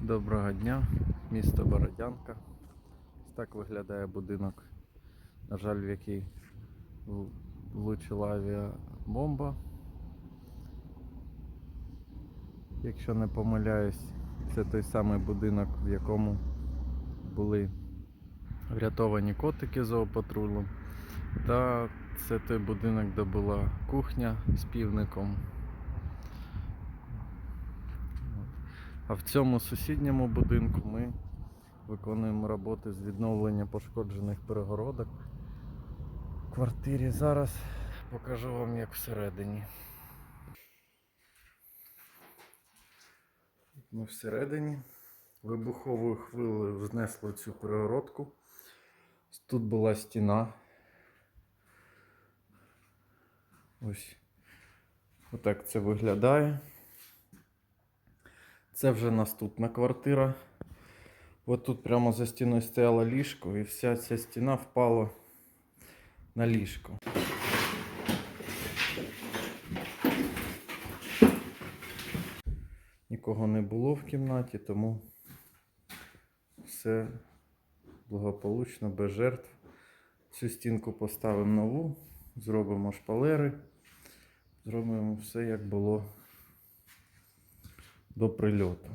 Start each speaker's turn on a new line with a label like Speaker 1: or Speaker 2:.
Speaker 1: Доброго дня, місто Бородянка. Ось так виглядає будинок, на жаль, в який влучила авіабомба. Якщо не помиляюсь, це той самий будинок, в якому були врятовані котики зоопатрулем. Та це той будинок, де була кухня з півником. А в цьому сусідньому будинку ми виконуємо роботи з відновлення пошкоджених перегородок. В квартирі зараз покажу вам як всередині. Ми всередині вибуховою хвилею знесло цю перегородку. Тут була стіна. Ось отак це виглядає. Це вже наступна квартира. От тут прямо за стіною стояло ліжко, і вся ця стіна впала на ліжко. Нікого не було в кімнаті, тому все благополучно, без жертв. Цю стінку поставимо нову, зробимо шпалери, зробимо все як було до прильоту.